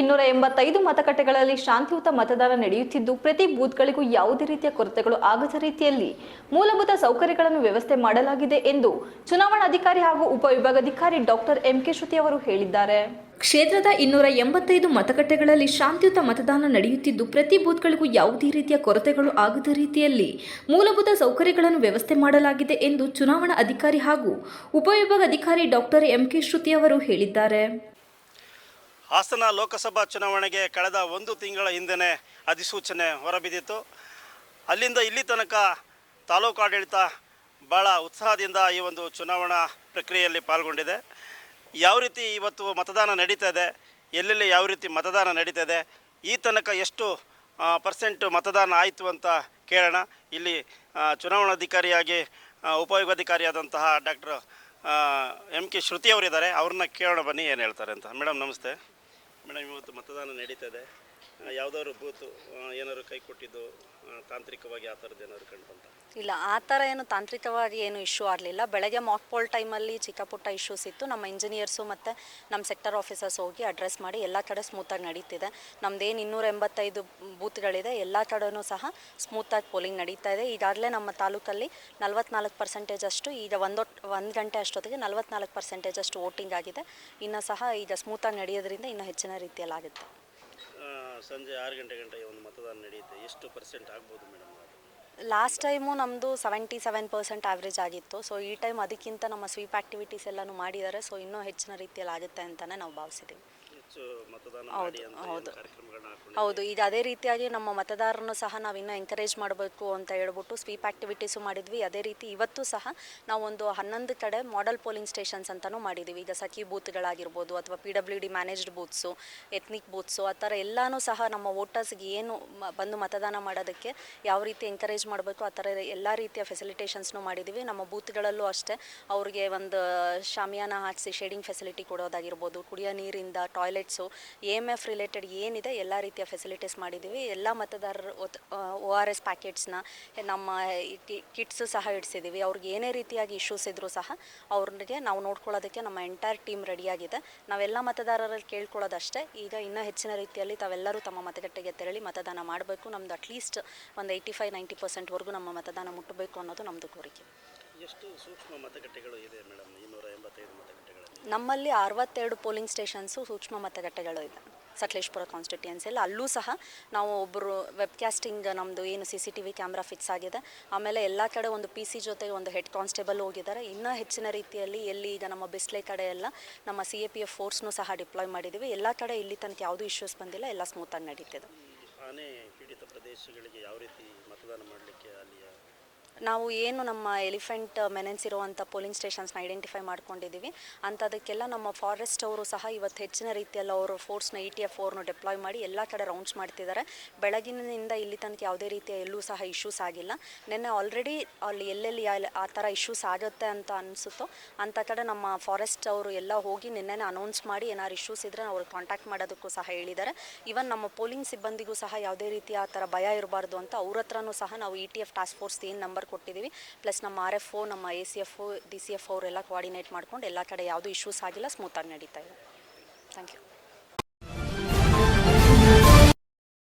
ಇನ್ನೂರ ಎಂಬತ್ತೈದು ಮತಗಟ್ಟೆಗಳಲ್ಲಿ ಶಾಂತಿಯುತ ಮತದಾನ ನಡೆಯುತ್ತಿದ್ದು, ಪ್ರತಿ ಬೂತ್ಗಳಿಗೂ ಯಾವುದೇ ರೀತಿಯ ಕೊರತೆಗಳು ಆಗದ ರೀತಿಯಲ್ಲಿ ಮೂಲಭೂತ ಸೌಕರ್ಯಗಳನ್ನು ವ್ಯವಸ್ಥೆ ಮಾಡಲಾಗಿದೆ ಎಂದು ಚುನಾವಣಾಧಿಕಾರಿ ಹಾಗೂ ಉಪವಿಭಾಗಾಧಿಕಾರಿ ಡಾಕ್ಟರ್ ಎಂಕೆ ಶ್ರುತಿ ಅವರು ಹೇಳಿದ್ದಾರೆ. ಕ್ಷೇತ್ರದ ಇನ್ನೂರ ಎಂಬತ್ತೈದು ಮತಗಟ್ಟೆಗಳಲ್ಲಿ ಶಾಂತಿಯುತ ಮತದಾನ ನಡೆಯುತ್ತಿದ್ದು, ಪ್ರತಿ ಬೂತ್ಗಳಿಗೂ ಯಾವುದೇ ರೀತಿಯ ಕೊರತೆಗಳು ಆಗದ ರೀತಿಯಲ್ಲಿ ಮೂಲಭೂತ ಸೌಕರ್ಯಗಳನ್ನು ವ್ಯವಸ್ಥೆ ಮಾಡಲಾಗಿದೆ ಎಂದು ಚುನಾವಣಾ ಅಧಿಕಾರಿ ಹಾಗೂ ಉಪವಿಭಾಗಾಧಿಕಾರಿ ಡಾಕ್ಟರ್ ಎಂಕೆ ಶ್ರುತಿ ಅವರು ಹೇಳಿದ್ದಾರೆ. ಹಾಸನ ಲೋಕಸಭಾ ಚುನಾವಣೆಗೆ ಕಳೆದ ಒಂದು ತಿಂಗಳ ಹಿಂದೆಯೇ ಅಧಿಸೂಚನೆ ಹೊರಬಿದ್ದಿತ್ತು. ಅಲ್ಲಿಂದ ಇಲ್ಲಿ ತನಕ ತಾಲೂಕು ಆಡಳಿತ ಭಾಳ ಉತ್ಸಾಹದಿಂದ ಈ ಒಂದು ಚುನಾವಣಾ ಪ್ರಕ್ರಿಯೆಯಲ್ಲಿ ಪಾಲ್ಗೊಂಡಿದೆ. ಯಾವ ರೀತಿ ಇವತ್ತು ಮತದಾನ ನಡೀತಾ ಇದೆ, ಎಲ್ಲೆಲ್ಲಿ ಯಾವ ರೀತಿ ಮತದಾನ ನಡೀತಾ ಇದೆ, ಈ ತನಕ ಎಷ್ಟು ಪರ್ಸೆಂಟ್ ಮತದಾನ ಆಯಿತು ಅಂತ ಕೇಳೋಣ. ಇಲ್ಲಿ ಚುನಾವಣಾಧಿಕಾರಿಯಾಗಿ ಉಪಯೋಗಾಧಿಕಾರಿಯಾದಂತಹ ಡಾಕ್ಟರ್ ಎಂ ಕೆ ಶ್ರುತಿ ಅವರಿದ್ದಾರೆ. ಅವ್ರನ್ನ ಕೇಳೋಣ ಬನ್ನಿ, ಏನು ಹೇಳ್ತಾರೆ ಅಂತ. ಮೇಡಮ್, ನಮಸ್ತೆ. ಮೇಡಮ್, ಇವತ್ತು ಮತದಾನ ನಡೀತದೆ. ಯಾವ್ದಾದ್ರು ಬೂತು ಏನಾದ್ರು ಕೈ ಕೊಟ್ಟಿದ್ದು ತಾಂತ್ರಿಕವಾಗಿ ಆ ಥರದ್ದು ಏನಾದ್ರು ಕಂಡು ಬಂತ? ಇಲ್ಲ, ಆ ಥರ ಏನು ತಾಂತ್ರಿಕವಾಗಿ ಏನು ಇಶ್ಯೂ ಆಗಲಿಲ್ಲ. ಬೆಳಗ್ಗೆ ಮಾಕ್ ಪೋಲ್ ಟೈಮಲ್ಲಿ ಚಿಕ್ಕ ಪುಟ್ಟ ಇಶ್ಯೂಸ್ ಇತ್ತು. ನಮ್ಮ ಇಂಜಿನಿಯರ್ಸು ಮತ್ತು ನಮ್ಮ ಸೆಕ್ಟರ್ ಆಫೀಸರ್ಸ್ ಹೋಗಿ ಅಡ್ರೆಸ್ ಮಾಡಿ ಎಲ್ಲ ಕಡೆ ಸ್ಮೂತಾಗಿ ನಡೀತಿದೆ. ನಮ್ಮದೇನು ಇನ್ನೂರ ಎಂಬತ್ತೈದು ಬೂತ್ಗಳಿದೆ. ಎಲ್ಲ ಕಡೆನೂ ಸಹ ಸ್ಮೂತಾಗಿ ಪೋಲಿಂಗ್ ನಡೀತಾ ಇದೆ. ಈಗಾಗಲೇ ನಮ್ಮ ತಾಲೂಕಲ್ಲಿ ನಲ್ವತ್ನಾಲ್ಕು ಪರ್ಸೆಂಟೇಜ್ ಅಷ್ಟು, ಈಗ ಒಂದು ಒಂದು ಗಂಟೆ ಅಷ್ಟೊತ್ತಿಗೆ ನಲ್ವತ್ನಾಲ್ಕು ಪರ್ಸೆಂಟೇಜ್ ಅಷ್ಟು ವೋಟಿಂಗ್ ಆಗಿದೆ. ಇನ್ನು ಸಹ ಈಗ ಸ್ಮೂತಾಗಿ ನಡೆಯೋದ್ರಿಂದ ಇನ್ನೂ ಹೆಚ್ಚಿನ ರೀತಿಯಲ್ಲಿ ಆಗುತ್ತೆ ಸಂಜೆ ಆರು ಗಂಟೆ ಗಂಟೆ ಒಂದು ಮತದಾನ ನಡೆಯುತ್ತೆ. ಎಷ್ಟು ಪರ್ಸೆಂಟ್ ಆಗ್ಬೋದು ಮೇಡಮ್? ಲಾಸ್ಟ್ ಟೈಮು ನಮ್ಮದು ಸೆವೆಂಟಿ ಸೆವೆನ್ ಪರ್ಸೆಂಟ್ ಆವ್ರೇಜ್ ಆಗಿತ್ತು. ಸೊ ಈ ಟೈಮ್ ಅದಕ್ಕಿಂತ ನಮ್ಮ ಸ್ವೀಪ್ ಆ್ಯಕ್ಟಿವಿಟೀಸ್ ಎಲ್ಲನೂ ಮಾಡಿದ್ದಾರೆ ಸೊ ಇನ್ನೂ ಹೆಚ್ಚಿನ ರೀತಿಯಲ್ಲಿ ಆಗುತ್ತೆ ಅಂತಲೇ ನಾವು ಭಾವಿಸಿದ್ದೀವಿ ಹೆಚ್ಚು ಮತದಾನ ಹೌದು, ಹೌದು. ಹೌದು ಈಗ ಅದೇ ರೀತಿಯಾಗಿ ನಮ್ಮ ಮತದಾರರನ್ನು ಸಹ ನಾವು ಇನ್ನೂ ಎಂಕರೇಜ್ ಮಾಡಬೇಕು ಅಂತ ಹೇಳ್ಬಿಟ್ಟು ಸ್ವೀಪ್ ಆಕ್ಟಿವಿಟೀಸು ಮಾಡಿದ್ವಿ. ಅದೇ ರೀತಿ ಇವತ್ತು ಸಹ ನಾವೊಂದು ಹನ್ನೊಂದು ಕಡೆ ಮಾಡೆಲ್ ಪೋಲಿಂಗ್ ಸ್ಟೇಷನ್ಸ್ ಅಂತಲೂ ಮಾಡಿದ್ದೀವಿ ಈಗ ಸಖಿ ಬೂತ್ಗಳಾಗಿರ್ಬೋದು ಅಥವಾ P W D managed booths ethnic booths ಆ ಥರ ಎಲ್ಲನೂ ಸಹ ನಮ್ಮ ವೋಟರ್ಸ್ಗೆ ಏನು ಬಂದು ಮತದಾನ ಮಾಡೋದಕ್ಕೆ ಯಾವ ರೀತಿ ಎಂಕರೇಜ್ ಮಾಡಬೇಕು ಆ ಥರ ಎಲ್ಲ ರೀತಿಯ ಫೆಸಿಲಿಟೇಷನ್ಸ್ನು ಮಾಡಿದ್ದೀವಿ ನಮ್ಮ ಬೂತ್ಗಳಲ್ಲೂ ಅಷ್ಟೇ ಅವ್ರಿಗೆ ಒಂದು ಶಾಮಿಯಾನ ಹಾಕಿಸಿ ಶೇಡಿಂಗ್ ಫೆಸಿಲಿಟಿ ಕೊಡೋದಾಗಿರ್ಬೋದು ಕುಡಿಯೋ ನೀರಿಂದ toilets A M F related ಏನಿದೆ, ಎಲ್ಲ ರೀತಿಯ ಫೆಸಿಲಿಟೀಸ್ ಮಾಡಿದ್ದೀವಿ. ಎಲ್ಲ ಮತದಾರರು ಒ ಆರ್ ಎಸ್ ಪ್ಯಾಕೆಟ್ಸ್ನ ನಮ್ಮ ಕಿಟ್ಸು ಸಹ ಇಡಿಸಿದ್ದೀವಿ. ಅವ್ರಿಗೆ ಏನೇ ರೀತಿಯಾಗಿ ಇಶ್ಯೂಸ್ ಇದ್ದರೂ ಸಹ ಅವ್ರಿಗೆ ನಾವು ನೋಡ್ಕೊಳ್ಳೋದಕ್ಕೆ ನಮ್ಮ ಎಂಟೈರ್ ಟೀಮ್ ರೆಡಿಯಾಗಿದೆ ನಾವೆಲ್ಲ ಮತದಾರರಲ್ಲಿ ಕೇಳ್ಕೊಳ್ಳೋದಷ್ಟೇ. ಈಗ ಇನ್ನೂ ಹೆಚ್ಚಿನ ರೀತಿಯಲ್ಲಿ ತಾವೆಲ್ಲರೂ ತಮ್ಮ ಮತಗಟ್ಟೆಗೆ ತೆರಳಿ ಮತದಾನ ಮಾಡಬೇಕು. ನಮ್ದು ಅಟ್ಲೀಸ್ಟ್ ಒಂದು ಏಯ್ಟಿ ಫೈವ್ ನೈಂಟಿ ಪರ್ಸೆಂಟ್ವರೆಗೂ ನಮ್ಮ ಮತದಾನ ಮುಟ್ಟಬೇಕು ಅನ್ನೋದು ನಮ್ಮದು ಕೋರಿಕೆ. ಎಷ್ಟು ಸೂಕ್ಷ್ಮ ಮತಗಟ್ಟೆಗಳು ಇದೆ ಮೇಡಮ್? ಇನ್ನೂರ ಎಂಬತ್ತೈದು ಮತಗಟ್ಟೆಗಳಲ್ಲಿ ನಮ್ಮಲ್ಲಿ ಅರವತ್ತೆರಡು ಪೋಲಿಂಗ್ ಸ್ಟೇಷನ್ಸು ಸೂಕ್ಷ್ಮ ಮತಗಟ್ಟೆಗಳು ಇದೆ. ಸಕಲೇಶ್ಪುರ ಕಾನ್ಸ್ಟಿಟ್ಯೂನ್ಸಿಯಲ್ಲಿ ಅಲ್ಲೂ. ಸಹ ನಾವು ಒಬ್ಬರು ವೆಬ್ಕ್ಯಾಸ್ಟಿಂಗ್ ನಮ್ಮದು ಏನು C C T V camera fix ಆಗಿದೆ. ಆಮೇಲೆ ಎಲ್ಲ ಕಡೆ ಒಂದು ಪಿ ಸಿ ಜೊತೆಗೆ ಒಂದು ಹೆಡ್ ಕಾನ್ಸ್ಟೇಬಲ್ ಹೋಗಿದ್ದಾರೆ. ಇನ್ನೂ ಹೆಚ್ಚಿನ ರೀತಿಯಲ್ಲಿ ಎಲ್ಲಿ ಈಗ ನಮ್ಮ ಬಿಸ್ಲೆ ಕಡೆ ಎಲ್ಲ ನಮ್ಮ ಸಿ ಎ ಪಿ ಎಫ್ ಫೋರ್ಸ್ನೂ ಸಹ ಡಿಪ್ಲಾಯ್ ಮಾಡಿದ್ದೀವಿ ಎಲ್ಲ ಕಡೆ ಇಲ್ಲಿ ತನಕ ಯಾವುದೂ ಇಶ್ಯೂಸ್ ಬಂದಿಲ್ಲ. ಎಲ್ಲ ಸ್ಮೂತಾಗಿ ನಡೀತಿದೆ. ಪ್ರದೇಶಗಳಿಗೆ ಯಾವ ರೀತಿ ಮತದಾನ ಮಾಡಲಿಕ್ಕೆ ಅಲ್ಲಿಯ ನಾವು ಏನು ನಮ್ಮ ಎಲಿಫೆಂಟ್ ಮೆನೆನ್ಸ್ ಇರುವಂಥ ಪೋಲಿಂಗ್ ಸ್ಟೇಷನ್ಸ್ನ ಐಡೆಂಟಿಫೈ ಮಾಡ್ಕೊಂಡಿದ್ದೀವಿ. ಅಂಥದಕ್ಕೆಲ್ಲ ನಮ್ಮ ಫಾರೆಸ್ಟ್ ಅವರು ಸಹ ಇವತ್ತು ಹೆಚ್ಚಿನ ರೀತಿಯಲ್ಲಿ ಅವರು ಫೋರ್ಸ್ನ ಇ ಟಿ ಎಫ್ ಅವ್ರನ್ನ ಡೆಪ್ಲಾಯ್ ಮಾಡಿ ಎಲ್ಲ ಕಡೆ ರೌಂಡ್ಸ್ ಮಾಡ್ತಿದ್ದಾರೆ. ಬೆಳಗಿನಿಂದ ಇಲ್ಲಿ ತನಕ ಯಾವುದೇ ರೀತಿಯ ಎಲ್ಲೂ ಸಹ ಇಶ್ಯೂಸ್ ಆಗಿಲ್ಲ. ನಿನ್ನೆ ಆಲ್ರೆಡಿ ಅಲ್ಲಿ ಎಲ್ಲೆಲ್ಲಿ ಆ ಥರ ಇಶ್ಯೂಸ್ ಆಗುತ್ತೆ ಅಂತ ಅನಿಸುತ್ತೋ ಅಂಥ ಕಡೆ ನಮ್ಮ ಫಾರೆಸ್ಟ್ ಅವರು ಎಲ್ಲ ಹೋಗಿ ನಿನ್ನೆ ಅನೌನ್ಸ್ ಮಾಡಿ ಏನಾರು ಇಶ್ಯೂಸ್ ಇದ್ದರೆ ಅವ್ರು ಕಾಂಟ್ಯಾಕ್ಟ್ ಮಾಡೋದಕ್ಕೂ ಸಹ ಹೇಳಿದ್ದಾರೆ. ಇವನ್ ನಮ್ಮ ಪೋಲಿಂಗ್ ಸಿಬ್ಬಂದಿಗೂ ಸಹ ಯಾವುದೇ ರೀತಿಯ ಆ ಥರ ಭಯ ಇರಬಾರ್ದು ಅಂತ ಅವ್ರ ಹತ್ರನೂ ಸಹ ನಾವು E T F task force ಏನು ನಂಬರ್ ಕೊಟ್ಟಿದ್ದೀವಿ ಪ್ಲಸ್ ನಮ್ಮ ಆರ್ ಎಫ್ ಓ ನಮ್ಮ A C F D C F ಅವರೆಲ್ಲ ಕೋಆರ್ಡಿನೇಟ್ ಮಾಡ್ಕೊಂಡು ಎಲ್ಲ ಕಡೆ ಯಾವುದೂ ಇಶ್ಯೂಸ್ ಆಗಿಲ್ಲ ಸ್ಮೂತಾಗಿ ನಡೀತಾ ಇದೆ. Thank you